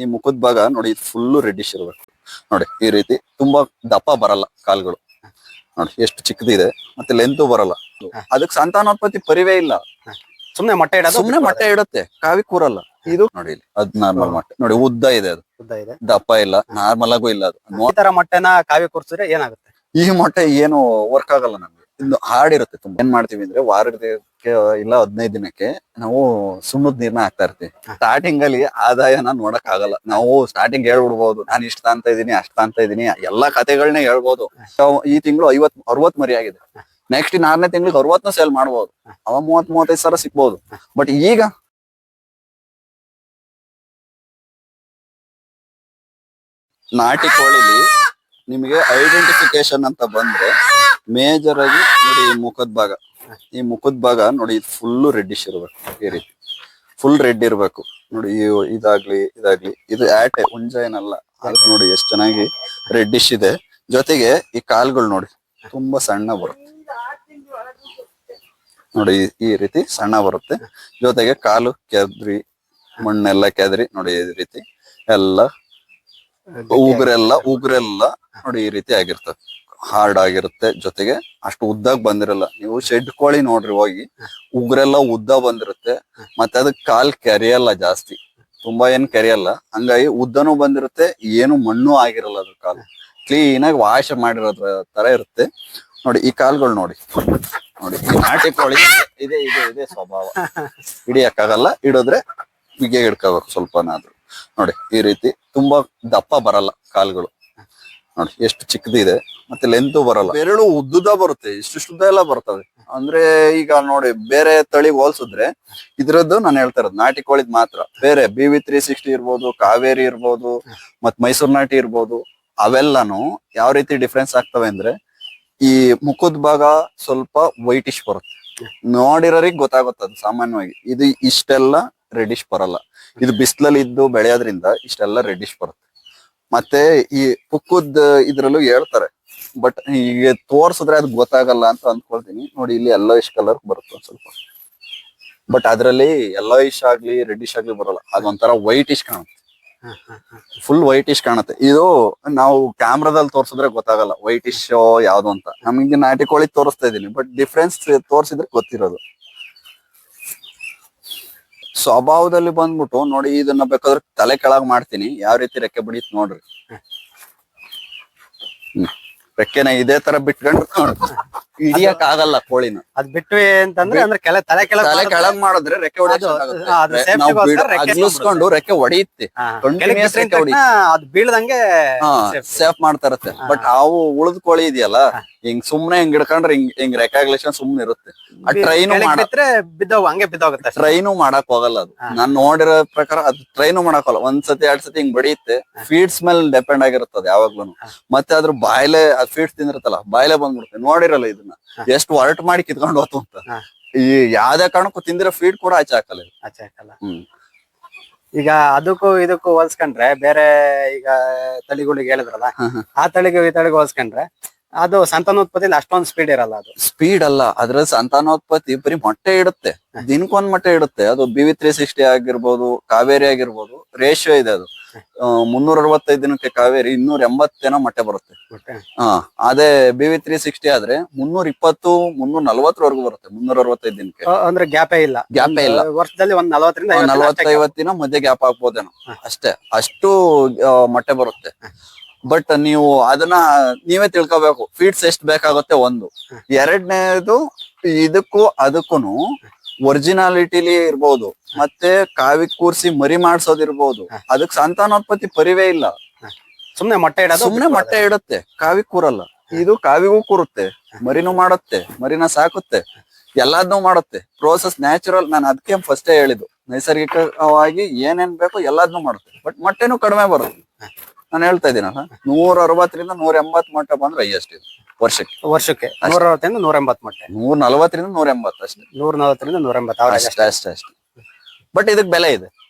ಈ ಮುಖದ ಭಾಗ ನೋಡಿ ಫುಲ್ ರೆಡ್ಡಿಶ್ ಇರ್ಬೇಕು. ನೋಡಿ ಈ ರೀತಿ ತುಂಬಾ ದಪ್ಪ ಬರಲ್ಲ ಕಾಲ್ಗಳು. ನೋಡಿ ಎಷ್ಟು ಚಿಕ್ಕದಿದೆ ಮತ್ತೆ ಲೆಂತು ಬರಲ್ಲ. ಅದಕ್ಕೆ ಸಂತಾನೋತ್ಪತ್ತಿ ಪರಿವೇ ಇಲ್ಲ. ಸುಮ್ನೆ ಮೊಟ್ಟೆ ಇಡೋದು ಸುಮ್ನೆ ಮೊಟ್ಟೆ ಇಡುತ್ತೆ ಕಾವಿ ಕೂರಲ್ಲ. ಇದು ನೋಡಿ ಇಲ್ಲಿ ಅದ್ ನಾರ್ಮಲ್ ಮೊಟ್ಟೆ. ನೋಡಿ ಉದ್ದ ಇದೆ ಅದು. ಉದ್ದ ಇದೆ. ದಪ್ಪ ಇಲ್ಲ ನಾರ್ಮಲ್ ಆಗು ಇಲ್ಲ ಅದು. ಈ ತರ ಮೊಟ್ಟೆನ ಕಾವಿ ಕೂರ್ಸಿದ್ರೆ ಏನಾಗುತ್ತೆ? ಈ ಮೊಟ್ಟೆ ಏನು ವರ್ಕ್ ಆಗಲ್ಲ ನಮ್ಗೆ. ಇನ್ನು ಹಾಡಿರುತ್ತೆ ತುಂಬಾ. ಏನ್ ಮಾಡ್ತೀವಿ ಅಂದ್ರೆ ವಾರಕ್ಕೆ ಇಲ್ಲ ಹದಿನೈದು ದಿನಕ್ಕೆ ನಾವು ಸುಣ್ಣದ ನೀರ್ನ ಹಾಕ್ತಾ ಇರ್ತೀವಿ. ಸ್ಟಾರ್ಟಿಂಗ್ ಅಲ್ಲಿ ಆದಾಯನ ನೋಡಕ್ ಆಗಲ್ಲ ನಾವು ಸ್ಟಾರ್ಟಿಂಗ್ ಹೇಳ್ಬಿಡ್ಬೋದು ನಾನು ಇಷ್ಟ ಅಂತ ಇದೀನಿ ಅಷ್ಟ ಅಂತ ಇದೀನಿ ಎಲ್ಲಾ ಕತೆಗಳನ್ನ ಹೇಳ್ಬೋದು. ಈ ತಿಂಗಳು ಐವತ್ ಅರವತ್ ಮರಿ ಆಗಿದೆ. ನೆಕ್ಸ್ಟ್ ಇನ್ ಆರನೇ ತಿಂಗಳಿಗೆ ಅರವತ್ನ ಸೇಲ್ ಮಾಡ್ಬೋದು. ಅವ ಮೂವತ್ ಮೂವತ್ತೈದು ಸಾವಿರ ಸಿಗ್ಬೋದು. ಬಟ್ ಈಗ ನಾಟಿ ಕೋಳಿಲಿ ನಿಮಗೆ ಐಡೆಂಟಿಫಿಕೇಶನ್ ಅಂತ ಬಂದ್ರೆ ಮೇಜರ್ ಆಗಿ ನೋಡಿ ಈ ಮುಖದ ಭಾಗ. ಈ ಮುಖದ ಭಾಗ ನೋಡಿ ಫುಲ್ ರೆಡ್ಡಿಶ್ ಇರ್ಬೇಕು ಈ ರೀತಿ. ಫುಲ್ ರೆಡ್ ಇರಬೇಕು. ನೋಡಿ ಇದಾಗ್ಲಿ ಇದಾಗ್ಲಿ. ಇದು ಆಟೆ ಹುಂಜ ಏನಲ್ಲ ನೋಡಿ ಎಷ್ಟು ಚೆನ್ನಾಗಿ ರೆಡ್ಡಿಶ್ ಇದೆ. ಜೊತೆಗೆ ಈ ಕಾಲ್ಗಳು ನೋಡಿ ತುಂಬಾ ಸಣ್ಣ ಬರುತ್ತೆ. ನೋಡಿ ಈ- ಈ ರೀತಿ ಸಣ್ಣ ಬರುತ್ತೆ. ಜೊತೆಗೆ ಕಾಲು ಕೆದ್ರಿ ಮಣ್ಣೆಲ್ಲ ಕೆದ್ರಿ ನೋಡಿ ಈ ರೀತಿ. ಎಲ್ಲ ಉಗುರೆಲ್ಲ ಉಗುರೆಲ್ಲ ನೋಡಿ ಈ ರೀತಿ ಆಗಿರ್ತದೆ. ಹಾರ್ಡ್ ಆಗಿರುತ್ತೆ. ಜೊತೆಗೆ ಅಷ್ಟು ಉದ್ದಾಗ್ ಬಂದಿರಲ್ಲ. ನೀವು ಶೆಡ್ ಕೋಳಿ ನೋಡ್ರಿ ಹೋಗಿ. ಉಗ್ರೆಲ್ಲ ಉದ್ದ ಬಂದಿರುತ್ತೆ. ಮತ್ತೆ ಅದಕ್ಕೆ ಕಾಲ್ ಕೆರೆಯಲ್ಲ ಜಾಸ್ತಿ. ತುಂಬಾ ಏನ್ ಕೆರೆಯಲ್ಲ. ಹಂಗಾಗಿ ಉದ್ದನೂ ಬಂದಿರುತ್ತೆ, ಏನು ಮಣ್ಣು ಆಗಿರಲ್ಲ ಅದ್ರ ಕಾಲು. ಕ್ಲೀನ್ ಆಗಿ ವಾಶ್ ಮಾಡಿರೋದ್ರ ತರ ಇರುತ್ತೆ. ನೋಡಿ, ಈ ಕಾಲ್ಗಳು ನೋಡಿ. ನೋಡಿ, ಈ ನಾಟಿ ಕೋಳಿ ಇದೆ ಇದೆ ಇದೆ ಸ್ವಭಾವ. ಹಿಡಿಯಕ್ಕಾಗಲ್ಲ. ಹಿಡಿದ್ರೆ ಬಿಗೆ ಹಿಡ್ಕೋಬೇಕು ಸ್ವಲ್ಪನಾದ್ರು. ನೋಡಿ, ಈ ರೀತಿ ತುಂಬಾ ದಪ್ಪ ಬರಲ್ಲ ಕಾಲ್ಗಳು. ನೋಡಿ, ಎಷ್ಟು ಚಿಕ್ಕದಿದೆ ಮತ್ತೆ ಲೆಂತ್ ಬರಲ್ಲ. ಬೆರಳು ಉದ್ದುದ ಬರುತ್ತೆ, ಇಷ್ಟು ಶುದ್ಧ ಎಲ್ಲ ಬರ್ತವೆ ಅಂದ್ರೆ ಈಗ ನೋಡಿ, ಬೇರೆ ತಳಿ ಹೋಲ್ಸಿದ್ರೆ ಇದ್ರದ್ದು ನಾನು ಹೇಳ್ತಾ ಇರೋದು, ನಾಟಿ ಕೋಳಿದ್ ಮಾತ್ರ. ಬೇರೆ ಬಿ ವಿ ತ್ರೀ ಸಿಕ್ಸ್ಟಿ ಇರ್ಬೋದು, ಕಾವೇರಿ ಇರ್ಬೋದು ಮತ್ ಮೈಸೂರ್ ನಾಟಿ ಇರ್ಬೋದು, ಅವೆಲ್ಲಾನು ಯಾವ ರೀತಿ ಡಿಫ್ರೆನ್ಸ್ ಆಗ್ತವೆ ಅಂದ್ರೆ ಈ ಮುಖದ ಭಾಗ ಸ್ವಲ್ಪ ವೈಟಿಶ್ ಬರುತ್ತೆ. ನೋಡಿರೋರಿಗೆ ಗೊತ್ತಾಗುತ್ತೆ ಅದು ಸಾಮಾನ್ಯವಾಗಿ. ಇದು ಇಷ್ಟೆಲ್ಲ ರೆಡಿಶ್ ಬರಲ್ಲ. ಇದು ಬಿಸಿಲಲ್ಲಿ ಇದ್ದು ಬೆಳೆಯೋದ್ರಿಂದ ಇಷ್ಟೆಲ್ಲ ರೆಡಿಶ್ ಬರುತ್ತೆ. ಮತ್ತೆ ಈ ಪುಕ್ಕದ ಇದ್ರಲ್ಲೂ ಹೇಳ್ತಾರೆ. ಬಟ್ ಈಗ ತೋರ್ಸಿದ್ರೆ ಅದು ಗೊತ್ತಾಗಲ್ಲ ಅಂತ ಅನ್ಕೊಳ್ತೀನಿ ನೋಡಿ ಇಲ್ಲಿ ಎಲ್ಲೋ ಇಶ್ ಕಲರ್ ಬರುತ್ತೆ ಒಂದ್ ಸ್ವಲ್ಪ. ಬಟ್ ಅದ್ರಲ್ಲಿ ಎಲ್ಲೋ ಇಶ್ ಆಗ್ಲಿ ರೆಡ್ಡಿಶ್ ಆಗ್ಲಿ ಬರಲ್ಲ. ಅದೊಂಥರ ವೈಟ್ ಇಶ್ ಕಾಣುತ್ತೆ. ಫುಲ್ ವೈಟ್ ಇಶ್ ಕಾಣುತ್ತೆ. ಇದು ನಾವು ಕ್ಯಾಮ್ರಾದಲ್ಲಿ ತೋರ್ಸಿದ್ರೆ ಗೊತ್ತಾಗಲ್ಲ. ವೈಟ್ ಇಶ್ ಯಾವ್ದು ಅಂತ. ನಮ್ಗೆ ನಾಟಿ ಕೋಳಿ ತೋರಿಸ್ತಾ ಇದೀನಿ ಬಟ್ ಡಿಫ್ರೆನ್ಸ್ ತೋರಿಸಿದ್ರೆ ಗೊತ್ತಿರೋದು. ಸ್ವಭಾವದಲ್ಲಿ ಬಂದ್ಬಿಟ್ಟು ನೋಡಿ ಇದನ್ನ ಬೇಕಾದ್ರೆ ತಲೆ ಕೆಳಗ್ ಮಾಡ್ತೀನಿ. ಯಾವ ರೀತಿ ರೆಕ್ಕೆ ಬಡಿತ್ ನೋಡ್ರಿ. ಹ್ಮ್. ರೆಕ್ಕೆನ ಇದೇ ತರ ಬಿಟ್ಕೊಂಡು ಹಿಡಿಯಕ್ ಆಗಲ್ಲ ಕೋಳಿನ. ಅದ್ ಬಿಟ್ವಿ ಅಂತಂದ್ರೆ ಅಂದ್ರೆ ಕೆಲ ತಲೆ ಕೆಳಗ್ ತಲೆ ಕೆಳಗ್ ಮಾಡಿದ್ರೆ ರೆಕ್ಕೆ ಬಿಡ್- ರೆಕ್ಕೆ ಹೊಡೆಯುತ್ತೆ. ರೆಕ್ಕೆ ಹೊಡಿ- ಅದ್ ಬೀಳ್ದಂಗೆ ಸೇಫ್ ಮಾಡ್ತಾ ಇರುತ್ತೆ. ಬಟ್ ಅವು ಉಳಿದ ಕೋಳಿ ಇದೆಯಲ್ಲ ಹಿಂಗ್ ಸುಮ್ನೆ ಹಿಂಗ್ ಹಿಡ್ಕೊಂಡ್ರೆ ಹಿಂಗ್ ಹಿಂಗ್ ರೆಕಾಗ್ಲೇಷನ್ ಸುಮ್ನೆ ಇರುತ್ತೆ. ಆ ಟ್ರೈನು ಬಿದ್ದೋಗ ಮಾಡ ಬಿಟ್ರೆ ಬಿದ್ದೋಗ್ ಹಂಗೆ ಬಿದ್ದೋಗುತ್ತೆ. ಟ್ರೈನು ಮಾಡಕ್ ಹೋಗಲ್ಲ ಅದು. ನಾನ್ ನೋಡಿರೋ ಪ್ರಕಾರ ಅದು ಟ್ರೈನು ಮಾಡಕ್ ಹೋಗಲ್ಲ. ಒಂದ್ ಸತಿ ಎರಡ್ ಸತಿ ಹಿಂಗ್ ಬಡಿಯುತ್ತೆ. ಫೀಡ್ಸ್ ಮೇಲೆ ಡಿಪೆಂಡ್ ಆಗಿರುತ್ತದೆ ಯಾವಾಗ್ಲೂ ಮತ್ತೆ ಅದ್ರ ಬಾಯ್ಲೆ ಫೀಡ್ಸ್ ತಿಂದಿರ್ತಲ್ಲ ಬಾಯ್ಲೆ ಬಂದ್ಬಿಡುತ್ತೆ. ನೋಡಿರಲ್ಲ ಇದನ್ನ. ಎಷ್ಟು ಹೊರಟ್ ಮಾಡಿ ಕಿತ್ಕೊಂಡು ಹೋತು ಅಂತ. ಈ ಯಾವ್ದೇ ಕಾರಣಕ್ಕೂ ತಿಂದಿರೋ ಫೀಡ್ ಕೂಡ ಆಚೆ ಹಾಕಲ್ಲ. ಆಚೆ ಹಾಕಲ್ಲ. ಹ್ಮ್. ಈಗ ಅದಕ್ಕೂ ಇದಕ್ಕೂ ಹೋಲ್ಸ್ಕೊಂಡ್ರೆ ಬೇರೆ ಈಗ ತಳಿಗಳಿಗೆ ಹೇಳಿದ್ರಲ್ಲ ಆ ತಳಿಗೂ ಈ ತಳಿಗೂ ಹೋಲ್ಸ್ಕೊಂಡ್ರೆ ಅದು ಸಂತಾನೋತ್ಪತ್ತಿಲಿ ಅಷ್ಟೊಂದು ಸ್ಪೀಡ್ ಇರಲ್ಲ ಅದು. ಸ್ಪೀಡ್ ಅಲ್ಲ ಅದ್ರ ಸಂತಾನೋತ್ಪತ್ತಿ ಬರೀ ಮೊಟ್ಟೆ ಇಡುತ್ತೆ. ದಿನಕ್ಕೊಂದ್ ಮೊಟ್ಟೆ ಇಡುತ್ತೆ. ಅದು ಬಿವಿ ತ್ರೀ ಸಿಕ್ಸ್ಟಿ ಆಗಿರ್ಬೋದು ಕಾವೇರಿ ಆಗಿರ್ಬೋದು ರೇಷಿಯೋ ಇದೆ ಅದು. ಮುನ್ನೂರ ಅರವತ್ತೈದು ದಿನಕ್ಕೆ ಕಾವೇರಿ ಇನ್ನೂರ ಎಂಬತ್ತೇನೋ ಮೊಟ್ಟೆ ಬರುತ್ತೆ. ಹಾ ಅದೇ ಬಿವಿ ತ್ರೀ ಸಿಕ್ಸ್ಟಿ ಆದ್ರೆ ಮುನ್ನೂರ ಇಪ್ಪತ್ತು ಮುನ್ನೂರ ನಲ್ವತ್ತರವರೆಗೂ ಬರುತ್ತೆ ಮುನ್ನೂರ ಅರವತ್ತೈದು ದಿನಕ್ಕೆ ಅಂದ್ರೆ ಗ್ಯಾಪೇ ಇಲ್ಲ. ಗ್ಯಾಪೇ ಇಲ್ಲ. ವರ್ಷದಲ್ಲಿ ಒಂದ್ ನಲವತ್ತರಿಂದ ನಲವತ್ತೈವತ್ತಿನ ಮಧ್ಯೆ ಗ್ಯಾಪ್ ಆಗ್ಬೋದೇನೋ ಅಷ್ಟೇ. ಅಷ್ಟು ಮೊಟ್ಟೆ ಬರುತ್ತೆ. ಬಟ್ ನೀವು ಅದನ್ನ ನೀವೇ ತಿಳ್ಕೋಬೇಕು. ಫೀಡ್ಸ್ ಎಷ್ಟು ಬೇಕಾಗುತ್ತೆ? ಒಂದು. ಎರಡನೇದು ಇದಕ್ಕೂ ಅದಕ್ಕೂನು ಒರಿಜಿನಾಲಿಟಿಲಿ ಇರ್ಬೋದು. ಮತ್ತೆ ಕಾವಿ ಕೂರ್ಸಿ ಮರಿ ಮಾಡ್ಸೋದಿರ್ಬೋದು ಅದಕ್ ಸಂತಾನೋತ್ಪತ್ತಿ ಪರಿವೇ ಇಲ್ಲ. ಸುಮ್ನೆ ಮೊಟ್ಟೆ ಇಡ ಸುಮ್ನೆ ಮೊಟ್ಟೆ ಇಡುತ್ತೆ. ಕಾವಿ ಕೂರಲ್ಲ. ಇದು ಕಾವಿಗೂ ಕೂರುತ್ತೆ. ಮರಿನೂ ಮಾಡುತ್ತೆ. ಮರಿನ ಸಾಕುತ್ತೆ. ಎಲ್ಲಾದ್ನು ಮಾಡುತ್ತೆ. ಪ್ರೋಸೆಸ್ ನ್ಯಾಚುರಲ್ ನಾನು ಅದಕ್ಕೆ ಫಸ್ಟೇ ಹೇಳಿದ್ದು. ನೈಸರ್ಗಿಕವಾಗಿ ಏನೇನ್ ಬೇಕೋ ಎಲ್ಲಾದ್ನು ಮಾಡುತ್ತೆ. ಬಟ್ ಮೊಟ್ಟೆನೂ ಕಡಿಮೆ ಬರುತ್ತೆ. ನಾನು ಹೇಳ್ತಾ ಇದ್ದೀನಲ್ಲ ನೂರ ಅರವತ್ತರಿಂದ ನೂರ ಎಂಬತ್ ಮೊಟ್ಟೆ ಬಂದ್ರೆ ಹೈಯೆಸ್ಟ್ ಇದು ವರ್ಷಕ್ಕೆ. ವರ್ಷಕ್ಕೆ ನೂರ ಅರವತ್ತರಿಂದ ನೂರ ಎಂಬತ್ತು ಮೊಟ್ಟೆ. ನೂರ ನಲವತ್ತರಿಂದ ನೂರ ಎಂಬತ್ತು ಅಷ್ಟೇ. ನೂರ ನಲವತ್ತರಿಂದ ನೂರ ಎಂಬತ್ತು ಅಷ್ಟೇ ಅಷ್ಟೇ ಅಷ್ಟೇ. ಬಟ್ ಇದಕ್ ಬೆಲೆ ಇದೆ.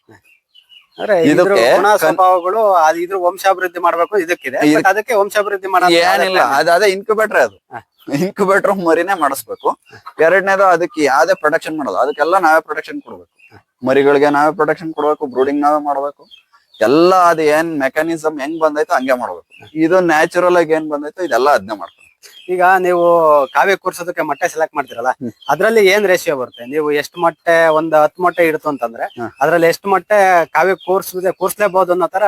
ಇದ್ರ ಇದಕ್ಕೆ ಗುಣ ಸ್ವಭಾವಗಳು ಅದು ಇದ್ರ ವಂಶಾಭಿವೃದ್ಧಿ ಮಾಡ್ಬೇಕು ಇದಕ್ಕಿದೆ. ಇದಕ್- ಅದಕ್ಕೆ ವಂಶಾಭಿವೃದ್ಧಿ ಮಾಡೋ ಏನಿಲ್ಲ ಅದು ಅದೇ ಇನ್ಕ್ಯುಬೇಟರ್ ಅದು. ಇನ್ಕ್ಯುಬೇಟರ್ ಮರಿನೇ ಮಾಡಿಸ್ಬೇಕು. ಎರಡನೇದು ಅದಕ್ಕೆ ಯಾವ್ದೇ ಪ್ರೊಡಕ್ಷನ್ ಮಾಡೋದು. ಅದಕ್ಕೆಲ್ಲ ನಾವೇ ಪ್ರೊಡಕ್ಷನ್ ಕೊಡ್ಬೇಕು. ಮರಿಗಳಿಗೆ ನಾವೇ ಪ್ರೊಡಕ್ಷನ್ ಕೊಡ್ಬೇಕು ಬ್ರೂಡಿಂಗ್ ನಾವೇ ಮಾಡ್ಬೇಕು. ಎಲ್ಲ ಅದು ಏನ್ ಮೆಕ್ಯಾನಿಸಮ್ ಹೆಂಗ್ ಬಂದೈತೋ ಹಂಗೆ ಮಾಡ್ಬೇಕು. ಇದು ನ್ಯಾಚುರಲ್ ಆಗಿ ಏನ್ ಬಂದೈತೋ ಇದೆಲ್ಲ ಅದ್ನೆ ಮಾಡ್ತಾರೆ ಈಗ ನೀವು ಕಾವ್ಯ ಕೂರ್ಸೋದಕ್ಕೆ ಮೊಟ್ಟೆ ಸೆಲೆಕ್ಟ್ ಮಾಡ್ತಿರಲ್ಲ. ಅದ್ರಲ್ಲಿ ಏನ್ ರೇಷಿಯೋ ಬರುತ್ತೆ? ನೀವು ಎಷ್ಟು ಮೊಟ್ಟೆ ಒಂದ್ ಹತ್ತು ಮೊಟ್ಟೆ ಇಡ್ತು ಅಂತಂದ್ರೆ. ಅದ್ರಲ್ಲಿ ಎಷ್ಟು ಮೊಟ್ಟೆ ಕಾವ್ಯ ಕೂರ್ಸದೆ ಕೂರ್ಸ್ಲೇಬಹುದು ಅನ್ನೋ ತರ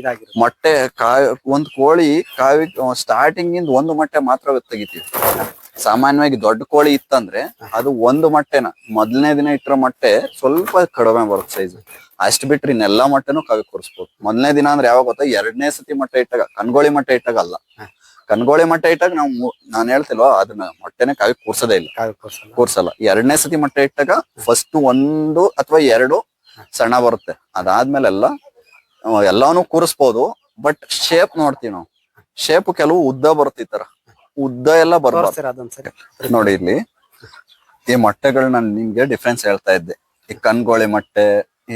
ಇದಾಗಿರುತ್ತೆ. ಮೊಟ್ಟೆ ಕಾವ್ಯ ಒಂದ್ ಕೋಳಿ ಕಾವಿ ಸ್ಟಾರ್ಟಿಂಗ್ ಇಂದ ಒಂದು ಮೊಟ್ಟೆ ಮಾತ್ರ ತೆಗಿತೀವಿ. ಸಾಮಾನ್ಯವಾಗಿ ದೊಡ್ಡ ಕೋಳಿ ಇತ್ತಂದ್ರೆ ಅದು ಒಂದು ಮೊಟ್ಟೆನ ಮೊದಲನೇ ದಿನ ಇಟ್ಟಿರೋ ಮೊಟ್ಟೆ ಸ್ವಲ್ಪ ಕಡಿಮೆ ಬರುತ್ತೆ ಸೈಜ್ ಅಷ್ಟ್ ಬಿಟ್ರೆ ಇನ್ನೆಲ್ಲಾ ಮಟ್ಟನು ಕಾವಿ ಕೂರಿಸ್ಬೋದು. ಮೊದಲನೇ ದಿನ ಅಂದ್ರೆ ಯಾವಾಗ ಗೊತ್ತಾ? ಎರಡನೇ ಸತಿ ಮಟ್ಟ ಇಟ್ಟಾಗ ಕಣ್ಗೋಳಿ ಮಟ್ಟ ಇಟ್ಟಾಗ ಅಲ್ಲ ಕನ್ಗೋಳಿ ಮಟ್ಟ ಇಟ್ಟಾಗ ನಾವು ನಾನ್ ಹೇಳ್ತಿಲ್ವಾ? ಅದನ್ನ ಮೊಟ್ಟೆನೆ ಕಾವಿ ಕೂರ್ಸೋದೇ ಇಲ್ಲ. ಕೂರ್ಸಲ್ಲ. ಎರಡನೇ ಸತಿ ಮಟ್ಟ ಇಟ್ಟಾಗ ಫಸ್ಟ್ ಒಂದು ಅಥವಾ ಎರಡು ಸಣ್ಣ ಬರುತ್ತೆ. ಅದಾದ್ಮೇಲೆಲ್ಲ ಎಲ್ಲಾನು ಕೂರಿಸ್ಬೋದು. ಬಟ್ ಶೇಪ್ ನೋಡ್ತೀವಿ ನಾವು. ಶೇಪ್ ಕೆಲವು ಉದ್ದ ಬರುತ್ತೆ ಈ ತರ. ಉದ್ದ ಎಲ್ಲ ಬರ್ಬಾರ್ದು. ಅದೊಂದ್ಸರಿ ನೋಡಿ ಇಲ್ಲಿ ಈ ಮೊಟ್ಟೆಗಳು ನಾನು ನಿಮ್ಗೆ ಡಿಫ್ರೆನ್ಸ್ ಹೇಳ್ತಾ ಇದ್ದೆ. ಈ ಕನ್ಗೋಳಿ ಮೊಟ್ಟೆ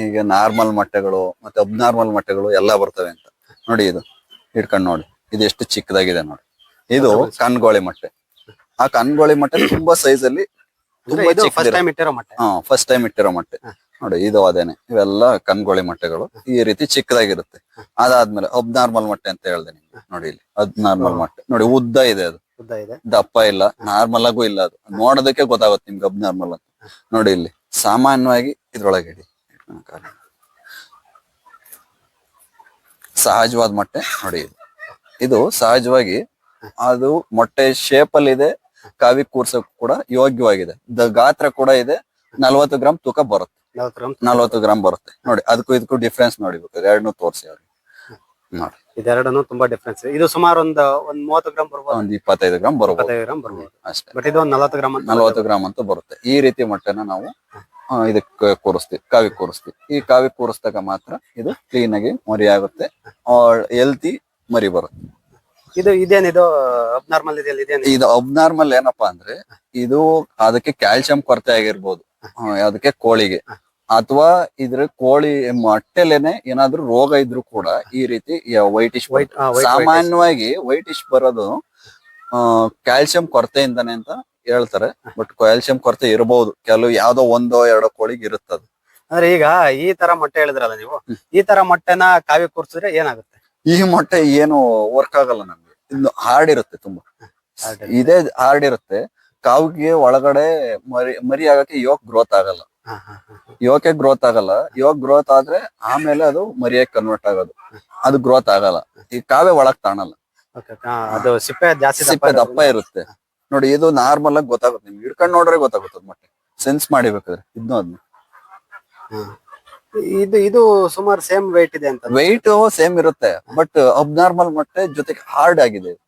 ಈಗ ನಾರ್ಮಲ್ ಮೊಟ್ಟೆಗಳು ಮತ್ತೆ ಅಬ್ನಾರ್ಮಲ್ ಮೊಟ್ಟೆಗಳು ಎಲ್ಲ ಬರ್ತವೆ ಅಂತ. ನೋಡಿ ಇದು ಹಿಡ್ಕೊಂಡು ನೋಡಿ. ಇದು ಎಷ್ಟು ಚಿಕ್ಕದಾಗಿದೆ ನೋಡಿ. ಇದು ಕನ್ಗೋಳಿ ಮೊಟ್ಟೆ. ಆ ಕಣ್ಗೋಳಿ ಮೊಟ್ಟೆ ತುಂಬಾ ಸೈಜ್ ಅಲ್ಲಿ ತುಂಬಾ ಫಸ್ಟ್ ಟೈಮ್ ಇಟ್ಟಿರೋ ಮೊಟ್ಟೆ. ಹಾ ಫಸ್ಟ್ ಟೈಮ್ ಇಟ್ಟಿರೋ ಮೊಟ್ಟೆ. ನೋಡಿ ಇದು ಅದೇನೆ. ಇವೆಲ್ಲ ಕನ್ಗೋಳಿ ಮೊಟ್ಟೆಗಳು. ಈ ರೀತಿ ಚಿಕ್ಕದಾಗಿರುತ್ತೆ. ಅದಾದ್ಮೇಲೆ ಅಬ್ನಾರ್ಮಲ್ ಮೊಟ್ಟೆ ಅಂತ ಹೇಳ್ದೆ ನಿಮ್ಗೆ. ನೋಡಿ ಇಲ್ಲಿ ಅಬ್ನಾರ್ಮಲ್ ಮೊಟ್ಟೆ. ನೋಡಿ ಉದ್ದ ಇದೆ ಅದು. ದಪ್ಪ ಇಲ್ಲ ನಾರ್ಮಲ್ ಆಗು ಇಲ್ಲ ಅದು. ನೋಡೋದಕ್ಕೆ ಗೊತ್ತಾಗುತ್ತೆ ನಿಮ್ಗೆ ಅಬ್ನಾರ್ಮಲ್ ಅಂತ. ನೋಡಿ ಇಲ್ಲಿ ಸಾಮಾನ್ಯವಾಗಿ ಇದ್ರೊಳಗೆ ಇಡಿ ಸಹಜವಾದ ಮೊಟ್ಟೆ ನೋಡಿ. ಇದು ಸಹಜವಾಗಿ ಅದು ಮೊಟ್ಟೆ ಶೇಪ್ ಅಲ್ಲಿ ಇದೆ ಕಾವಿ ಕೂರ್ಸಕ್ ಕೂಡ ಯೋಗ್ಯವಾಗಿದೆ. ದ ಗಾತ್ರ ಕೂಡ ಇದೆ ನಲ್ವತ್ತು ಗ್ರಾಮ್ ತೂಕ ಬರುತ್ತೆ. ನಲವತ್ತು ಗ್ರಾಮ್ ಬರುತ್ತೆ. ನೋಡಿ ಅದಕ್ಕೂ ಇದಕ್ಕೂ ಡಿಫ್ರೆನ್ಸ್ ನೋಡಿಬೇಕು. ಎರಡನ್ನು ತೋರಿಸಿ ಅವ್ರಿಗೆ. ನೋಡಿ. ಇದೆರಡನ್ನು ತುಂಬಾ ಡಿಫ್ರೆನ್ಸ್ ಇದು. ಸುಮಾರು ಒಂದು ಒಂದ್ ಮೂವತ್ತು ಗ್ರಾಮ್ ಬರ್ಬೋದು ಒಂದ್ ಇಪ್ಪತ್ತೈದು ಗ್ರಾಮ್ ಬರ್ಬೋದು ಗ್ರಾಮ್ ಬರ್ಬೋದು ಅಷ್ಟೇ. ಬಟ್ ಇದು ಒಂದ್ ನಲವತ್ತು ಗ್ರಾಮ್ ನಲವತ್ತು ಗ್ರಾಮ್ ಅಂತೂ ಬರುತ್ತೆ. ಈ ರೀತಿ ಮೊಟ್ಟೆನ ನಾವು ಇದಕ್ಕೆ ಕೂರಿಸ್ತೀವಿ ಕಾವಿ ಕೂರಿಸ್ತೀವಿ ಈ ಕಾವಿ ಕೂರಿಸಿದಾಗ ಮಾತ್ರ ಇದು ಕ್ಲೀನ್ ಆಗಿ ಮರಿ ಆಗುತ್ತೆ. ಹೆಲ್ತಿ ಮರಿ ಬರುತ್ತೆ. ಇದು ಇದೇನಿದು ಅಬ್ನಾರ್ಮಲ್ ಇದೆಯಲ್ಲ ಇದೇನು ಇದು? ಅಬ್ನಾರ್ಮಲ್ ಏನಪ್ಪಾ ಅಂದ್ರೆ ಇದು ಅದಕ್ಕೆ ಕ್ಯಾಲ್ಸಿಯಂ ಕೊರತೆ ಆಗಿರ್ಬೋದು. ಅದಕ್ಕೆ ಕೋಳಿಗೆ. ಅಥವಾ ಇದ್ರ ಕೋಳಿ ಮೊಟ್ಟೆಲೇನೆ ಏನಾದ್ರೂ ರೋಗ ಇದ್ರು ಕೂಡ ಈ ರೀತಿ ವೈಟಿಶ್ ವೈಟ್ ಸಾಮಾನ್ಯವಾಗಿ ವೈಟಿಶ್ ಬರೋದು ಕ್ಯಾಲ್ಸಿಯಂ ಕೊರತೆಯಿಂದಾನೆ ಅಂತ ಹೇಳ್ತಾರೆ ಬಟ್ ಕ್ಯಾಲ್ಸಿಯಂ ಕೊರತೆ ಇರಬಹುದು ಕೆಲವು ಯಾವ್ದೋ ಒಂದೋ ಎರಡೋ ಕೋಳಿಗೆ ಇರುತ್ತದೆ. ಅಂದ್ರೆ ಈಗ ಈ ತರ ಮೊಟ್ಟೆ ಹೇಳಿದ್ರಲ್ಲ ನೀವು ಈ ತರ ಮೊಟ್ಟೆನ ಕಾವ್ಯ ಕೂರ್ಸಿದ್ರೆ ಏನಾಗುತ್ತೆ? ಈ ಮೊಟ್ಟೆ ಏನು ವರ್ಕ್ ಆಗಲ್ಲ ನಮ್ಗೆ. ಇದು ಹಾರ್ಡ್ ಇರುತ್ತೆ ತುಂಬಾ ಇದೇ ಹಾರ್ಡ್ ಇರುತ್ತೆ ಕಾವಿಗೆ ಒಳಗಡೆ ಮರಿ ಮರಿ ಆಗಕ್ಕೆ ಯೋಗ ಗ್ರೋತ್ ಆಗಲ್ಲ. ಯೋಗಕ್ಕೆ ಗ್ರೋತ್ ಆಗಲ್ಲ. ಯೋಗ ಗ್ರೋತ್ ಆದ್ರೆ ಆಮೇಲೆ ಅದು ಮರಿಯಾಗಿ ಕನ್ವರ್ಟ್ ಆಗೋದು. ಅದು ಗ್ರೋತ್ ಆಗಲ್ಲ. ಈ ಕಾವೇ ಒಳಗ್ ತಾಣಲ್ಲ. ಅದು ಸಿಪ್ಪೆ ಜಾಸ್ತಿ ಸಿಪ್ಪೆ ದಪ್ಪ ಇರುತ್ತೆ. ನೋಡಿ ಇದು ನಾರ್ಮಲ್ ಆಗಿ ಗೊತ್ತಾಗುತ್ತೆ. ನಿಮ್ಗೆ ಹಿಡ್ಕೊಂಡು ನೋಡ್ರೆ ಗೊತ್ತಾಗುತ್ತೆ ಮೊಟ್ಟೆ. ಸೆನ್ಸ್ ಮಾಡಿಬೇಕಾದ್ರೆ ಇದ್ನೂ ಅದನ್ನ. ಇದು ಇದು ಸುಮಾರು ಸೇಮ್ ವೆಯ್ಟ್ ಇದೆ ಅಂತ ವೆಯ್ಟ್ ಸೇಮ್ ಇರುತ್ತೆ. ಬಟ್ ಅಬ್ನಾರ್ಮಲ್ ಮೊಟ್ಟೆ ಜೊತೆಗೆ ಹಾರ್ಡ್ ಆಗಿದೆ.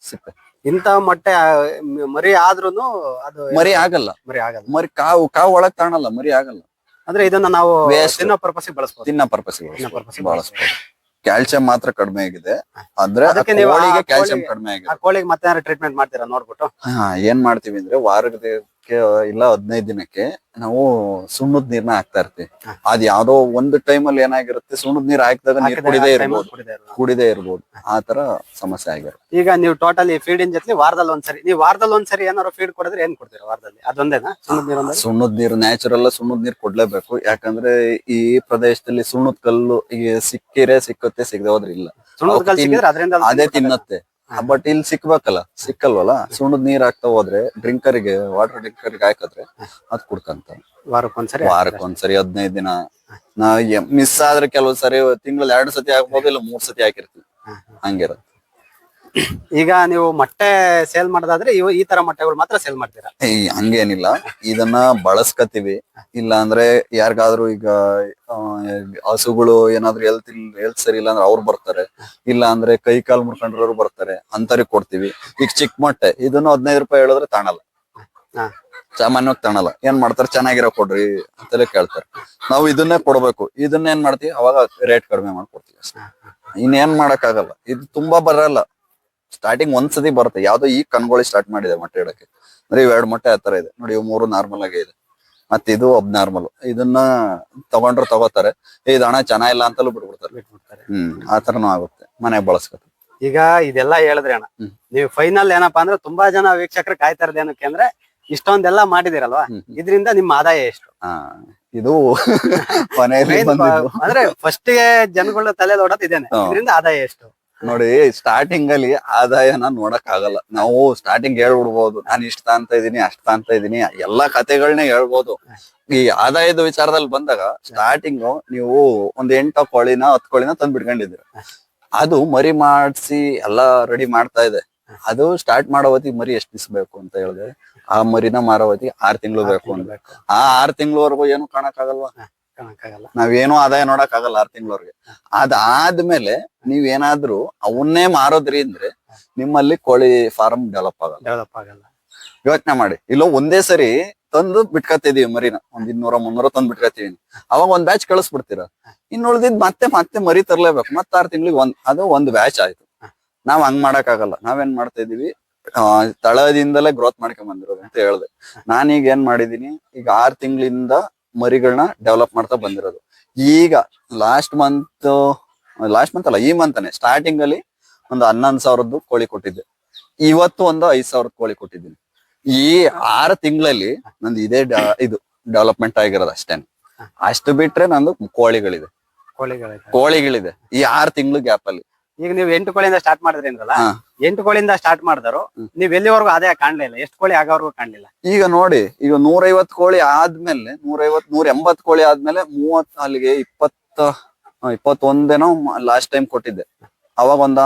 ಸಿಪ್ಪೆ. ಇಂತ ಮೊಟ್ಟೆ ಆ, ಮ್- ಮರಿ ಆದ್ರೂನು ಅದು ಮರಿ ಆಗಲ್ಲ. ಮರಿ ಆಗಲ್ಲ. ಮರಿ ಕಾವು ಕಾವು ಒಳಗ್ ತಾಣಲ್ಲ ಮರಿ ಆಗಲ್ಲ. ಅಂದ್ರೆ ಇದನ್ನ ನಾವು Waste. ತಿನ್ನೋ ಪರ್ಪಸ್ ಬಳಸ್ಬೋದು. ತಿನ್ನ ಪರ್ಪಸ್ ತಿನ್ನೋ purpose ಗೆ ಬಳಸ್ಬೋದು. ಕ್ಯಾಲ್ಸಿಯಂ ಮಾತ್ರ ಕಡಿಮೆ ಆಗಿದೆ. ಅಂದ್ರೆ ಅದಕ್ಕೆ ನೀವು ಆ ಕೋಳಿಗೆ ಕ್ಯಾಲ್ಸಿಯಂ ಕಡಿಮೆ ಆಗಿದೆ. ಆ ಕೋಳಿಗೆ ಮತ್ತೆ ಟ್ರೀಟ್ಮೆಂಟ್ ಮಾಡ್ತೀರಾ ನೋಡ್ಬಿಟ್ಟು? ಹಾ ಏನ್ ಮಾಡ್ತೀವಿ ಅಂದ್ರೆ ವಾರಕ್ಕೆ ಇಲ್ಲ ಹದಿನೈದು ದಿನಕ್ಕೆ ನಾವು ಸುಣ್ಣದ ನೀರ್ನ ಹಾಕ್ತಾ ಇರ್ತೀವಿ. ಅದ್ ಯಾವ್ದೋ ಒಂದು ಟೈಮ್ ಅಲ್ಲಿ ಏನಾಗಿರುತ್ತೆ ಸುಣ್ಣದ ನೀರ್ ಹಾಕಿದಾಗ ನೀರ್ ಕುಡಿದೇ ಇರ್ಬೋದು. ಕುಡಿದೇ ಇರ್ಬೋದು. ಆ ತರ ಸಮಸ್ಯೆ ಆಗಿರುತ್ತೆ. ಈಗ ನೀವು ಟೋಟಲಿ ಇನ್ ಜೊತೆ ವಾರದಲ್ಲಿ ಒಂದ್ಸರಿ. ನೀವು ವಾರದಲ್ಲಿ ಒಂದ್ಸರಿ ಏನಾರು ಫೀಡ್ ಕೊಡಿದ್ರೆ ಏನ್ ಕೊಡ್ತೀರಾ ವಾರದಲ್ಲಿ? ಅದೊಂದೇನಾ? ಸುಣ್ಣದ ನೀರ್ ಸುಣ್ಣದ ನೀರು ನ್ಯಾಚುರಲ್ ಸುಣ್ಣದ ನೀರ್ ಕೊಡ್ಲೇಬೇಕು. ಯಾಕಂದ್ರೆ ಈ ಪ್ರದೇಶದಲ್ಲಿ ಸುಣ್ಣದ ಕಲ್ಲು ಈಗ ಸಿಕ್ಕಿರೇ ಸಿಕ್ಕತ್ತೆ ಸಿಗದೋದ್ರಿಲ್ಲ ಹೋದ್ರೆ ಇಲ್ಲ. ಸುಣ್ಣದ ಕಲ್ಲು ಸಿಕ್ಕಿದ್ರೆ ಅದರಿಂದ ಅದೇ ತಿನ್ನತ್ತೆ. ಬಟ್ ಇಲ್ಲಿ ಸಿಕ್ಬೇಕಲ್ಲ ಸಿಕ್ಕಲ್ವಲ್ಲ? ಸುಣ್ಣದ ನೀರ್ ಹಾಕ್ತಾ ಹೋದ್ರೆ ಡ್ರಿಂಕರ್ಗೆ ವಾಟರ್ ಡ್ರಿಂಕರ್ಗೆ ಹಾಕಿದ್ರೆ ಅದ್ ಕುಡ್ಕಂತ. ವಾರಕ್ಕೊಂದ್ಸರಿ ವಾರಕ್ಕೊಂದ್ಸರಿ ಹದಿನೈದು ದಿನ. ನಾ ಮಿಸ್ ಆದ್ರೆ ಕೆಲವು ಸರಿ ತಿಂಗಳಲ್ಲಿ ಎರಡು ಸತಿ ಹಾಕ್ಬೋದು ಇಲ್ಲ ಮೂರ್ ಸತಿ ಹಾಕಿರ್ತೀವಿ. ಹಂಗಿರುತ್ತೆ. ಈಗ ನೀವು ಮೊಟ್ಟೆ ಸೇಲ್ ಮಾಡೋದಾದ್ರೆ ಇವು ಈ ತರ ಮೊಟ್ಟೆಗಳು ಮಾತ್ರ ಸೇಲ್ ಮಾಡ್ತೀರಾ? ಏ, ಹಂಗೇನಿಲ್ಲ. ಇದನ್ನ ಬಳಸ್ಕತೀವಿ ಇಲ್ಲ ಅಂದ್ರೆ ಯಾರಿಗಾದ್ರೂ ಈಗ ಆ, ಹಸುಗಳು ಏನಾದ್ರು ಹೆಲ್ತ್ ಹೆಲ್ತ್ ಸರಿ ಇಲ್ಲ ಅಂದ್ರೆ ಅವ್ರು ಬರ್ತಾರೆ. ಇಲ್ಲ ಅಂದ್ರೆ ಕೈ ಕಾಲ್ ಮುರ್ಕೊಂಡ್ರವ್ರು ಬರ್ತಾರೆ. ಅಂತರಿಗೆ ಕೊಡ್ತೀವಿ. ಈಗ ಚಿಕ್ಕ ಮೊಟ್ಟೆ ಇದನ್ನು ಹದಿನೈದು ರೂಪಾಯಿ ಹೇಳಿದ್ರೆ ತಾಣಲ್ಲ. ಹಾ. ಸಾಮಾನ್ಯವಾಗಿ ತಾಣಲ್ಲ. ಏನ್ ಮಾಡ್ತಾರೆ? ಚೆನ್ನಾಗಿರೋ ಕೊಡ್ರಿ ಅಂತಲೇ ಕೇಳ್ತಾರೆ. ನಾವು ಇದನ್ನೇ ಕೊಡ್ಬೇಕು. ಇದನ್ನ ಏನ್ ಮಾಡ್ತೀವಿ? ಅವಾಗ ರೇಟ್ ಕಡಿಮೆ ಮಾಡ್ಕೊಡ್ತೀವಿ ಅಷ್ಟೇ. ಇನ್ನೇನ್ ಮಾಡಕ್ ಆಗಲ್ಲ ಇದು ತುಂಬಾ ಬರಲ್ಲ. ಸ್ಟಾರ್ಟಿಂಗ್ ಒಂದ್ಸತಿ ಬರುತ್ತೆ. ಯಾವ್ದೋ ಈಗ ಕಣ್ಗೋಳಿ ಸ್ಟಾರ್ಟ್ ಮಾಡಿದೆ ಮೊಟ್ಟೆ ಇಡಕ್ಕೆ. ಅಂದ್ರೆ ಇವ್ ಎರಡು ಮೊಟ್ಟೆ ಆತರ ಇದೆ. ನೋಡಿ ಇವು ಮೂರು ನಾರ್ಮಲ್ ಆಗಿ ಇದೆ. ಮತ್ತೆ ಇದು ಅಬ್ ನಾರ್ಮಲ್ ಇದನ್ನ ತಗೊಂಡ್ರು ತಗೋತಾರೆ. ಇದು ಹಣ ಚೆನ್ನಾಗಿಲ್ಲ ಅಂತಲೂ ಬಿಟ್ಬಿಡ್ತಾರೆ. ಬಿಟ್ಬಿಡ್ತಾರೆ. ಹ್ಮ್ ತರನು ಆಗುತ್ತೆ. ಮನೆಗೆ ಬಳಸ್ಕೊತಾರೆ. ಈಗ ಇದೆಲ್ಲ ಹೇಳಿದ್ರೆ ಅಣ್ಣ. ನೀವು ಫೈನಲ್ ಏನಪ್ಪಾ ಅಂದ್ರೆ ತುಂಬಾ ಜನ ವೀಕ್ಷಕರು ಕಾಯ್ತಾ ಇರೋದು ಏನಕ್ಕೆ ಅಂದ್ರೆ ಇಷ್ಟೊಂದೆಲ್ಲ ಮಾಡಿದಿರಲ್ವಾ. ಇದರಿಂದ ನಿಮ್ಮ ಆದಾಯ ಎಷ್ಟು? ಇದು ಬಂದಿದ್ದು. ಅಂದ್ರೆ ಫಸ್ಟ್ಗೆ ಜನಗಳ ತಲೆ ಓಡೋದು ಇದೇನೆ. ಹಾ. ಇದರಿಂದ ಆದಾಯ ಎಷ್ಟು? ನೋಡಿ ಸ್ಟಾರ್ಟಿಂಗ್ ಅಲ್ಲಿ ಆದಾಯನ ನೋಡಕ್ ಆಗಲ್ಲ. ನಾವು ಸ್ಟಾರ್ಟಿಂಗ್ ಹೇಳ್ಬಿಡ್ಬೋದು. ನಾನು ಇಷ್ಟ ಅಂತ ಇದೀನಿ ಅಷ್ಟ ಅಂತ ಇದೀನಿ ಎಲ್ಲಾ ಕತೆಗಳನ್ನೇ ಹೇಳ್ಬೋದು. ಈ ಆದಾಯದ ವಿಚಾರದಲ್ಲಿ ಬಂದಾಗ ಸ್ಟಾರ್ಟಿಂಗ್ ನೀವು ಒಂದ್ ಎಂಟು ಕೋಳಿನ ಹತ್ತು ಕೋಳಿನ ತಂದ್ ಬಿಟ್ಕೊಂಡಿದ್ದೀರ ಅದು ಮರಿ ಮಾಡಿಸಿ ಎಲ್ಲಾ ರೆಡಿ ಮಾಡ್ತಾ ಇದೆ. ಅದು ಸ್ಟಾರ್ಟ್ ಮಾಡೋ ಹೊತ್ತಿಗೆ ಮರಿ ಎಷ್ಟ್ ಬೇಕು ಅಂತ ಹೇಳಿದ್ರೆ ಆ ಮರಿನ ಮಾರೋ ಹೊತ್ತಿಗೆ ಆರ್ ತಿಂಗಳು ಬೇಕು ಅಂತ. ಆ ಆರ್ ತಿಂಗಳವರೆಗೂ ಏನು ಕಾಣಕ್ ಆಗಲ್ವಾ ಕಾಣಕ್ಕಾಗಲ್ಲ. ನಾವೇನು ಆದಾಯ ನೋಡಕ್ ಆಗಲ್ಲ ಆರ್ ತಿಂಗಳವ್ರಿಗೆ. ಅದಾದ್ಮೇಲೆ ಏನಾದ್ರು ಅವನ್ನೇ ಮಾರೋದ್ರಿ ಅಂದ್ರೆ ನಿಮ್ಮಲ್ಲಿ ಕೋಳಿ ಫಾರ್ಮ್ ಡೆವಲಪ್ ಆಗಲ್ಲ. ಡೆವಲಪ್ ಆಗಲ್ಲ. ಯೋಚನೆ ಮಾಡಿ. ಇಲ್ಲೋ ಒಂದೇ ಸರಿ ತಂದು ಬಿಟ್ಕತ್ತಿದೀವಿ ಮರಿನ. ಒಂದ್ ಇನ್ನೂರ ಮುನ್ನೂರ ತಂದ್ ಬಿಟ್ಕತ್ತೀವಿ. ಅವಾಗ ಒಂದ್ ಬ್ಯಾಚ್ ಕಳಿಸ್ಬಿಡ್ತೀರ? ಇನ್ ಉಳ್ದಿದ್ ಮತ್ತೆ ಮತ್ತೆ ಮರಿ ತರ್ಲೇಬೇಕು. ಮತ್ತ ಆರ್ ತಿಂಗ್ಳಿಗೆ ಒಂದ್ ಅದು ಒಂದ್ ಬ್ಯಾಚ್ ಆಯ್ತು. ನಾವ್ ಹಂಗ್ ಮಾಡಕ್ ಆಗಲ್ಲ ನಾವೇನ್ ಮಾಡ್ತಾ ಇದೀವಿ ಆ, ತಳದಿಂದಲೇ ಗ್ರೋತ್ ಮಾಡ್ಕೊಂಡ್ ಬಂದಿರೋದು ಅಂತ ಹೇಳ್ದೆ. ನಾನೀಗ ಏನ್ ಮಾಡಿದೀನಿ? ಈಗ ಆರ್ ತಿಂಗಳಿಂದ ಮರಿಗಳನ್ನ ಡೆವಲಪ್ ಮಾಡ್ತಾ ಬಂದಿರೋದು. ಈಗ ಲಾಸ್ಟ್ ಮಂತ್ ಲಾಸ್ಟ್ ಮಂತ್ ಅಲ್ಲ ಈ ಮಂತಾನೆ ಸ್ಟಾರ್ಟಿಂಗ್ ಅಲ್ಲಿ ಒಂದು ಹನ್ನೊಂದು ಸಾವಿರದ್ದು ಕೋಳಿ ಕೊಟ್ಟಿದ್ದೆ. ಇವತ್ತು ಒಂದು ಐದ್ ಸಾವಿರದ ಕೋಳಿ ಕೊಟ್ಟಿದ್ದೀನಿ. ಈ ಆರು ತಿಂಗಳಲ್ಲಿ ನಂದು ಇದೇ ಇದು ಡೆವಲಪ್ಮೆಂಟ್ ಆಗಿರೋದು ಅಷ್ಟೇನೆ. ಅಷ್ಟು ಬಿಟ್ರೆ ನಂದು ಕೋಳಿಗಳಿದೆ. ಕೋಳಿಗಳಿದೆ. ಕೋಳಿಗಳಿದೆ. ಈ ಆರು ತಿಂಗಳು ಗ್ಯಾಪ್ ಅಲ್ಲಿ. ಈಗ ನೀವು ಎಂಟು ಕೋಳಿಯಿಂದ ಸ್ಟಾರ್ಟ್ ಮಾಡಿದ್ರಿ ಅಂದ್ರಲ್ಲ. ಎಂಟು ಕೋಳಿಯಿಂದ ಸ್ಟಾರ್ಟ್ ಮಾಡಿದ್ರು. ನೀವ್ ಎಲ್ಲಿವರೆಗೂ ಅದೇ ಕಾಣ್ಲಿಲ್ಲ ಎಷ್ಟು ಕೋಳಿ ಆಗೋವರೆಗೂ ಕಾಣ್ಲಿಲ್ಲ. ಈಗ ನೋಡಿ ಈಗ ನೂರೈವತ್ ಕೋಳಿ ಆದ್ಮೇಲೆ ನೂರೈವತ್ ನೂರ ಎಂಬತ್ ಕೋಳಿ ಆದ್ಮೇಲೆ ಮೂವತ್ ಅಲ್ಲಿಗೆ ಇಪ್ಪತ್ತ ಇಪ್ಪತ್ತೊಂದೇನೋ ಲಾಸ್ಟ್ ಟೈಮ್ ಕೊಟ್ಟಿದ್ದೆ. ಅವಾಗ ಒಂದ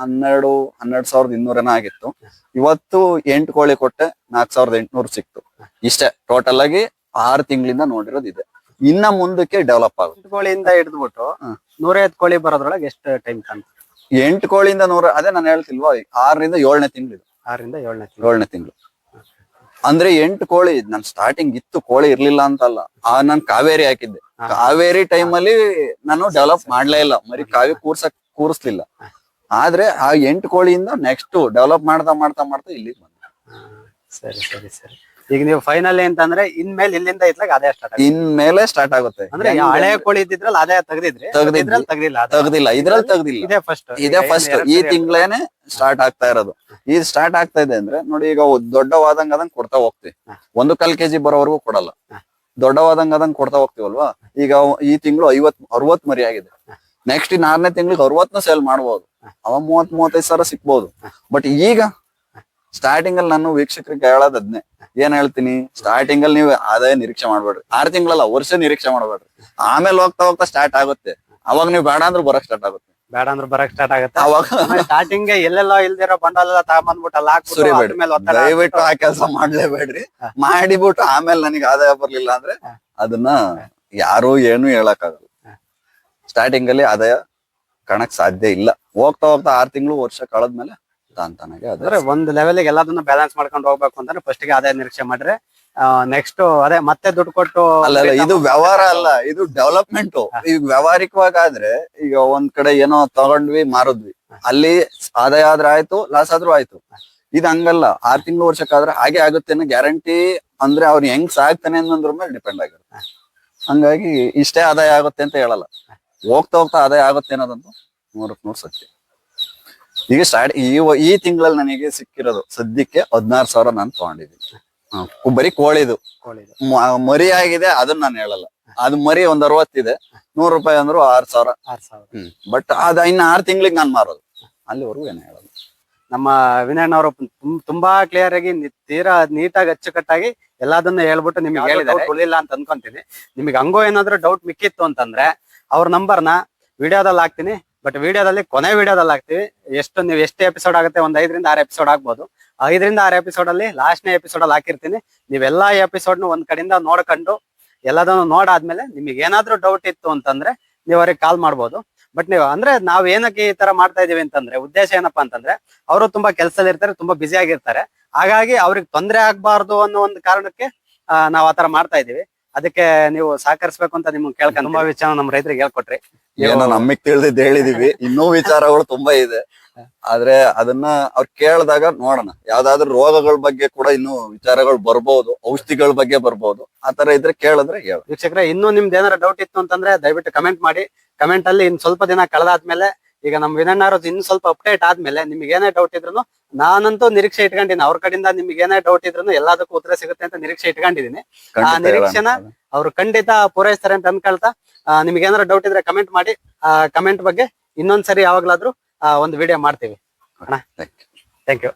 ಹನ್ನೆರಡು ಹನ್ನೆರಡು ಸಾವಿರದ ಇನ್ನೂರೇನೋ ಆಗಿತ್ತು. ಇವತ್ತು ಎಂಟು ಕೋಳಿ ಕೊಟ್ಟೆ ನಾಲ್ಕ್ ಸಾವಿರದ ಎಂಟ್ನೂರು ಸಿಕ್ತು. ಇಷ್ಟೇ ಟೋಟಲ್ ಆಗಿ ಆರು ತಿಂಗಳಿಂದ ನೋಡಿರೋದು ಇದೆ. ಇನ್ನ ಮುಂದಕ್ಕೆ ಡೆವಲಪ್ ಆಗುತ್ತೆ. ಕೋಳಿಯಿಂದ ಹಿಡಿದ್ಬಿಟ್ಟು. ನೂರೈವತ್ತು ಕೋಳಿ ಬರೋದ್ರೊಳಗೆ ಎಷ್ಟು ಟೈಮ್ ಕಾಣ್ತು ಎಂಟು ಕೋಳಿಯಿಂದ ನೂರ ಅದೇ ನಾನು ಹೇಳ್ತಿಲ್ವಾ? ಆರರಿಂದ ಏಳನೇ ತಿಂಗಳು ಆರರಿಂದ ಏಳನೇ ತಿಂಗಳು. ಏಳನೇ ತಿಂಗಳು. ಅಂದ್ರೆ ಎಂಟು ಕೋಳಿ ನನ್ ಸ್ಟಾರ್ಟಿಂಗ್ ಇತ್ತು ಕೋಳಿ ಇರ್ಲಿಲ್ಲ ಅಂತಲ್ಲ. ಆ ನಾನ್ ಕಾವೇರಿ ಹಾಕಿದ್ದೆ. ಕಾವೇರಿ ಟೈಮ್ ಅಲ್ಲಿ ನಾನು ಡೆವಲಪ್ ಮಾಡ್ಲೇ ಇಲ್ಲ. ಮರಿ ಕಾವಿ ಕೂರ್ಸಕ್ ಕೂರಿಸ್ಲಿಲ್ಲ. ಆದ್ರೆ ಆ ಎಂಟು ಕೋಳಿಯಿಂದ ನೆಕ್ಸ್ಟ್ ಡೆವಲಪ್ ಮಾಡ್ತಾ ಮಾಡ್ತಾ ಮಾಡ್ತಾ ಇಲ್ಲಿ ಬಂದೆ. ಸರಿ ಸರಿ ಸರಿ. ಈಗ ನೀವು ಫೈನಲ್ ಅಂತಂದ್ರೆ ಇನ್ಮೇಲೆ ಇಲ್ಲಿಂದ ಇತ್ಲಾಗ ಅದೇ ಸ್ಟಾರ್ಟ್ ಆಗುತ್ತೆ. ಇನ್ಮೇಲೆ ಸ್ಟಾರ್ಟ್ ಆಗುತ್ತೆ. ಅಂದ್ರೆ ಹಳೆ ಕೋಳಿ ಇದ್ರಲ್ಲಿ ಅದೇ ತೆಗ್ದಿದ್ರಿ. ತೆಗ್ದಿದ್ರಲ್ಲಿ ತೆಗ್ದಿಲ್ಲ. ತೆಗ್ದಿಲ್ಲ. ಇದ್ರಲ್ಲಿ ತೆಗ್ದಿಲ್ಲ. ಇದೇ ಫಸ್ಟ್ ಇದೇ ಫಸ್ಟ್ ಈ ತಿಂಗಳೇನೆ ಸ್ಟಾರ್ಟ್ ಆಗ್ತಾ ಇರೋದು. ಈ ಸ್ಟಾರ್ಟ್ ಆಗ್ತಾ ಇದೆ ಅಂದ್ರೆ ನೋಡಿ ಈಗ ದೊಡ್ಡವಾದಂಗ್ ಅದಂಗ್ ಕೊಡ್ತಾ ಹೋಗ್ತಿವಿ. ಒಂದು ಕಾಲ್ ಕೆಜಿ ಬರೋವರೆಗೂ ಕೊಡಲ್ಲ. ದೊಡ್ಡವಾದಂಗ್ ದೊಡ್ಡವಾದಂಗ ಅದಂಗ್ ಕೊಡ್ತಾ ಹೋಗ್ತಿವಲ್ವಾ? ಈಗ ಈ ತಿಂಗಳು ಐವತ್ ಅರವತ್ ಮರಿ ಆಗಿದೆ. ನೆಕ್ಸ್ಟ್ ಇನ್ ಆರನೇ ತಿಂಗಳಿಗೆ ಅರವತ್ನ ಸೇಲ್ ಮಾಡ್ಬೋದು. ಅವ ಮೂವತ್ ಮೂವತ್ತೈದು ಸಾವಿರ ಸಿಕ್ಬೋದು. ಬಟ್ ಈಗ ಸ್ಟಾರ್ಟಿಂಗ್ ಅಲ್ಲಿ ನಾನು ವೀಕ್ಷಕರಿಗೆ ಹೇಳೋದ್ ಅದ್ನೇ ಏನ್ ಹೇಳ್ತೀನಿ? ಸ್ಟಾರ್ಟಿಂಗ್ ಅಲ್ಲಿ ನೀವು ಆದಾಯ ನಿರೀಕ್ಷೆ ಮಾಡ್ಬೇಡ್ರಿ. ಆರ್ ತಿಂಗಳಲ್ಲ ವರ್ಷ ನಿರೀಕ್ಷೆ ಮಾಡ್ಬೇಡ್ರಿ. ಆಮೇಲೆ ಹೋಗ್ತಾ ಹೋಗ್ತಾ ಸ್ಟಾರ್ಟ್ ಆಗುತ್ತೆ. ಅವಾಗ ನೀವು ಬೇಡ ಅಂದ್ರೆ ಬರಕ್ ಸ್ಟಾರ್ಟ್ ಆಗುತ್ತೆ. ಬೇಡ ಅಂದ್ರೆ ಬರಕ್ ಸ್ಟಾರ್ಟ್ ಆಗುತ್ತೆ. ಅವಾಗ ಸ್ಟಾರ್ಟಿಂಗ್ ಎಲ್ಲೆಲ್ಲೋ ಇಲ್ದಿರೋ ಬಂಡಲ್ ಎಲ್ಲ ತಗೊಂಬಂದ್ಬಿಟ್ಟು ಅಲ್ಲಿ ಹಾಕ್ಬಿಟ್ಟು ದಯವಿಟ್ಟು ಆ ಕೆಲಸ ಮಾಡ್ಲೇಬೇಡ್ರಿ. ಮಾಡಿಬಿಟ್ಟು ಆಮೇಲೆ ನನಗೆ ಆದಾಯ ಬರ್ಲಿಲ್ಲ ಅಂದ್ರೆ ಅದನ್ನ ಯಾರು ಏನು ಹೇಳಕ್ಕಾಗಲ್ಲ. ಸ್ಟಾರ್ಟಿಂಗ್ ಅಲ್ಲಿ ಆದಾಯ ಕಾಣಕ್ ಸಾಧ್ಯ ಇಲ್ಲ. ಹೋಗ್ತಾ ಹೋಗ್ತಾ ಆರ್ ತಿಂಗಳು ವರ್ಷ ಕಳೆದ್ಮೇಲೆ ತಾಂತಾನಾಗೆ ಅಂದ್ರೆ ಆದಾಯ ಒಂದ್ ಲೆವೆಲ್ ಎಲ್ಲದನ್ನ ಬ್ಯಾಲೆನ್ಸ್ ಮಾಡ್ಕೊಂಡು ಹೋಗ್ಬೇಕು ಅಂತಂದ್ರೆ ಫಸ್ಟ್ಗೆ ಆದಾಯ ನಿರೀಕ್ಷೆ ಮಾಡ್ರೆ ನೆಕ್ಸ್ಟ್ ಅದೇ ಮತ್ತೆ ದುಡ್ಡು ಕೊಟ್ಟು ಅಲ್ಲ ಅಲ್ಲ ಇದು ವ್ಯವಹಾರ ಅಲ್ಲ ಇದು ಡೆವಲಪ್ಮೆಂಟ್ ಈಗ ವ್ಯವಹಾರಿಕವಾಗಿ ಆದ್ರೆ ಈಗ ಒಂದ್ ಕಡೆ ಏನೋ ತಗೊಂಡ್ವಿ ಮಾರಿದ್ವಿ. ಅಲ್ಲಿ ಆದಾಯ ಆದ್ರೆ ಆಯ್ತು ಲಾಸ್ ಆದ್ರೂ ಆಯ್ತು. ಇದು ಹಂಗಲ್ಲ ಆರ್ ತಿಂಗಳು ವರ್ಷಕ್ಕಾದ್ರೆ ಹಾಗೆ ಆಗುತ್ತೆ ಅನ್ನೋ ಗ್ಯಾರಂಟಿ ಅಂದ್ರೆ ಅವ್ರು ಹೆಂಗ್ ಸಾಕ್ತಾನೆ ಅನ್ನೋದ್ರ ಮೇಲೆ ಡಿಪೆಂಡ್ ಆಗಿರುತ್ತೆ. ಹಂಗಾಗಿ ಇಷ್ಟೇ ಆದಾಯ ಆಗುತ್ತೆ ಅಂತ ಹೇಳಲ್ಲ. ಹೋಗ್ತಾ ಹೋಗ್ತಾ ಆದಾಯ ಆಗುತ್ತೆ ಅನ್ನೋದೊಂದು ನೂರಕ್ ನೂರು ಸತ್ಯ. ಈಗ ಸ್ಟಾರ್ಟ್ ಈ ಈ ತಿಂಗಳಲ್ಲಿ ನನಗೆ ಸಿಕ್ಕಿರೋದು ಸದ್ಯಕ್ಕೆ ಹದಿನಾರು ಸಾವಿರ ನಾನು ತಗೊಂಡಿದ್ದೀನಿ. ಬರೀ ಕೋಳಿದು. ಮರಿ ಆಗಿದೆ ಅದನ್ನ ನಾನು ಹೇಳಲ್ಲ. ಅದು ಮರಿ ಒಂದ್ ಅರವತ್ತಿದೆ. ನೂರು ರೂಪಾಯಿ ಅಂದ್ರು ಆರ್ ಸಾವಿರ. ಆರ್ ಸಾವಿರ. ಬಟ್ ಅದ ಇನ್ನ ಆರ್ ತಿಂಗಳಿಗೆ ನಾನು ಮಾರೋದು. ಅಲ್ಲಿವರೆಗೂ ಏನು ಹೇಳೋದು ನಮ್ಮ ವಿನಯಣ್ಣ ಅವರು ತುಂಬಾ ಕ್ಲಿಯರ್ ಆಗಿ ತೀರಾ ನೀಟಾಗಿ ಅಚ್ಚುಕಟ್ಟಾಗಿ ಎಲ್ಲದನ್ನ ಹೇಳ್ಬಿಟ್ಟು ನಿಮ್ಗೆ ಹೇಳಿದ್ದಾರೆ. ಉಳಿಲ್ಲ ಅಂತ ಅನ್ಕೊಂತೀನಿ. ನಿಮ್ಗೆ ಹಂಗೋ ಏನಾದ್ರು ಡೌಟ್ ಮಿಕ್ಕಿತ್ತು ಅಂತಂದ್ರೆ ಅವ್ರ ನಂಬರ್ನ ವಿಡಿಯೋದಲ್ಲಿ ಹಾಕ್ತೀನಿ. ಬಟ್ ವಿಡಿಯೋದಲ್ಲಿ ಕೊನೆ ವಿಡಿಯೋದಲ್ಲಿ ಹಾಕ್ತಿವಿ. ಎಷ್ಟು ನೀವು ಎಷ್ಟು ಎಪಿಸೋಡ್ ಆಗುತ್ತೆ? ಒಂದ್ ಐದರಿಂದ ಆರು ಎಪಿಸೋಡ್ ಆಗ್ಬೋದು. ಐದರಿಂದ ಆರು ಎಪಿಸೋಡ್ ಅಲ್ಲಿ ಲಾಸ್ಟ್ನೇ ಎಪಿಸೋಡ್ ಅಲ್ಲಿ ಹಾಕಿರ್ತೀನಿ. ನೀವೆಲ್ಲಾ ಎಪಿಸೋಡ್ನು ಒಂದ್ ಕಡೆಯಿಂದ ನೋಡ್ಕೊಂಡು ಎಲ್ಲದನ್ನು ನೋಡಾದ್ಮೇಲೆ ನಿಮಗೆ ಏನಾದ್ರೂ ಡೌಟ್ ಇತ್ತು ಅಂತಂದ್ರೆ ನೀವು ಅವ್ರಿಗೆ ಕಾಲ್ ಮಾಡ್ಬೋದು. ಬಟ್ ನೀವು ಅಂದ್ರೆ ನಾವ್ ಏನಕ್ಕೆ ಈ ತರ ಮಾಡ್ತಾ ಇದೀವಿ ಅಂತಂದ್ರೆ ಉದ್ದೇಶ ಏನಪ್ಪಾ ಅಂತಂದ್ರೆ ಅವರು ತುಂಬಾ ಕೆಲಸದಲ್ಲಿ ಇರ್ತಾರೆ, ತುಂಬಾ ಬ್ಯುಸಿ ಆಗಿರ್ತಾರೆ. ಹಾಗಾಗಿ ಅವ್ರಿಗೆ ತೊಂದರೆ ಆಗ್ಬಾರ್ದು ಅನ್ನೋ ಒಂದು ಕಾರಣಕ್ಕೆ ನಾವ್ ಆತರ ಮಾಡ್ತಾ ಇದೀವಿ. ಅದಕ್ಕೆ ನೀವು ಸಹಕರಿಸಬೇಕು ಅಂತ ನಿಮ್ಗೆ ಕೇಳ್ಕೊಂಡು ತುಂಬಾ ವಿಚಾರ ನಮ್ಮ ರೈತರಿಗೆ ಹೇಳ್ಕೊಟ್ರಿ. ಏನೋ ನಮಗ್ ತಿಳಿದಿದ್ದು ಹೇಳಿದೀವಿ. ಇನ್ನೂ ವಿಚಾರಗಳು ತುಂಬಾ ಇದೆ. ಆದ್ರೆ ಅದನ್ನ ಅವ್ರು ಕೇಳಿದಾಗ ನೋಡೋಣ. ಯಾವ್ದಾದ್ರು ರೋಗಗಳ ಬಗ್ಗೆ ಕೂಡ ಇನ್ನು ವಿಚಾರಗಳು ಬರ್ಬೋದು. ಔಷಧಿಗಳ ಬಗ್ಗೆ ಬರ್ಬೋದು. ಆತರ ಇದ್ರೆ ಕೇಳಿದ್ರೆ ಹೇಳ. ವೀಕ್ಷಕರೇ ಇನ್ನೂ ನಿಮ್ದು ಏನಾರ ಡೌಟ್ ಇತ್ತು ಅಂತಂದ್ರೆ ದಯವಿಟ್ಟು ಕಮೆಂಟ್ ಮಾಡಿ. ಕಮೆಂಟ್ ಅಲ್ಲಿ ಇನ್ ಸ್ವಲ್ಪ ದಿನ ಕಳೆದಾದ್ಮೇಲೆ ಈಗ ನಮ್ ವಿನಣ್ಣ ಇನ್ನು ಸ್ವಲ್ಪ ಅಪ್ಡೇಟ್ ಆದ್ಮೇಲೆ ನಿಮ್ಗೆ ಏನೇ ಡೌಟ್ ಇದ್ರು ನಾನಂತೂ ನಿರೀಕ್ಷೆ ಇಟ್ಕೊಂಡಿದ್ದೀನಿ. ಅವ್ರ ಕಡೆಯಿಂದ ನಿಮ್ಗೆ ಏನೇ ಡೌಟ್ ಇದ್ರು ಎಲ್ಲದಕ್ಕೂ ಉತ್ತರ ಸಿಗುತ್ತೆ ಅಂತ ನಿರೀಕ್ಷೆ ಇಟ್ಕೊಂಡಿದ್ದೀನಿ. ಆ ನಿರೀಕ್ಷೆನ ಅವ್ರು ಖಂಡಿತ ಪೂರೈಸ್ತಾರೆ ಅಂತ ಅನ್ಕೊಳ್ತಾ ನಿಮ್ಗೆ ಏನಾರ ಡೌಟ್ ಇದ್ರೆ ಕಮೆಂಟ್ ಮಾಡಿ ಆ ಕಮೆಂಟ್ ಬಗ್ಗೆ ಇನ್ನೊಂದ್ಸರಿ ಯಾವಾಗ್ಲಾದ್ರೂ ಒಂದು ವಿಡಿಯೋ ಮಾಡ್ತೀವಿ. you. Thank you